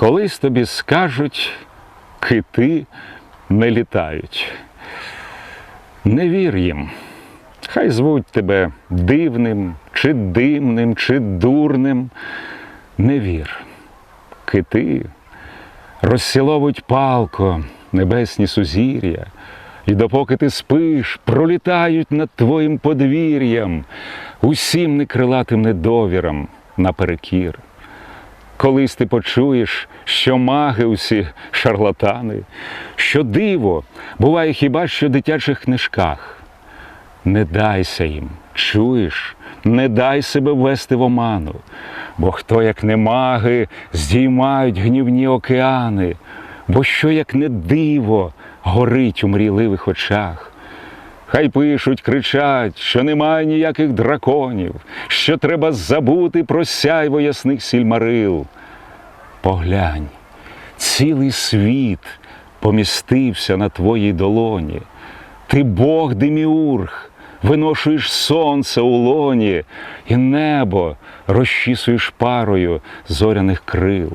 Колись тобі скажуть, кити не літають. Не вір їм. Хай звуть тебе дивним, чи димним, чи дурним. Не вір. Кити розсіловують палко небесні сузір'я, і допоки ти спиш, пролітають над твоїм подвір'ям, усім некрилатим недовірам наперекір. Колись ти почуєш, що маги усі шарлатани, що диво буває хіба що в дитячих книжках. Не дайся їм, чуєш, не дай себе ввести в оману, бо хто, як не маги, здіймають гнівні океани, бо що, як не диво, горить у мрійливих очах. Хай пишуть, кричать, що немає ніяких драконів, що треба забути про сяйво ясних сільмарил. Поглянь, цілий світ помістився на твоїй долоні. Ти Бог Деміург, виношуєш сонце у лоні, і небо розчісуєш парою зоряних крил.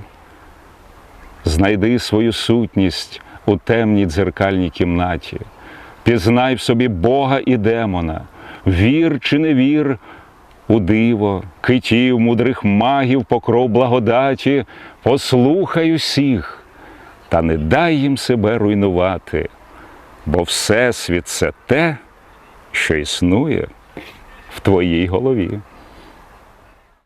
Знайди свою сутність у темній дзеркальній кімнаті, пізнай в собі Бога і демона, вір чи не вір у диво, китів, мудрих магів, покров благодаті, послухай усіх, та не дай їм себе руйнувати, бо Всесвіт це те, що існує в твоїй голові.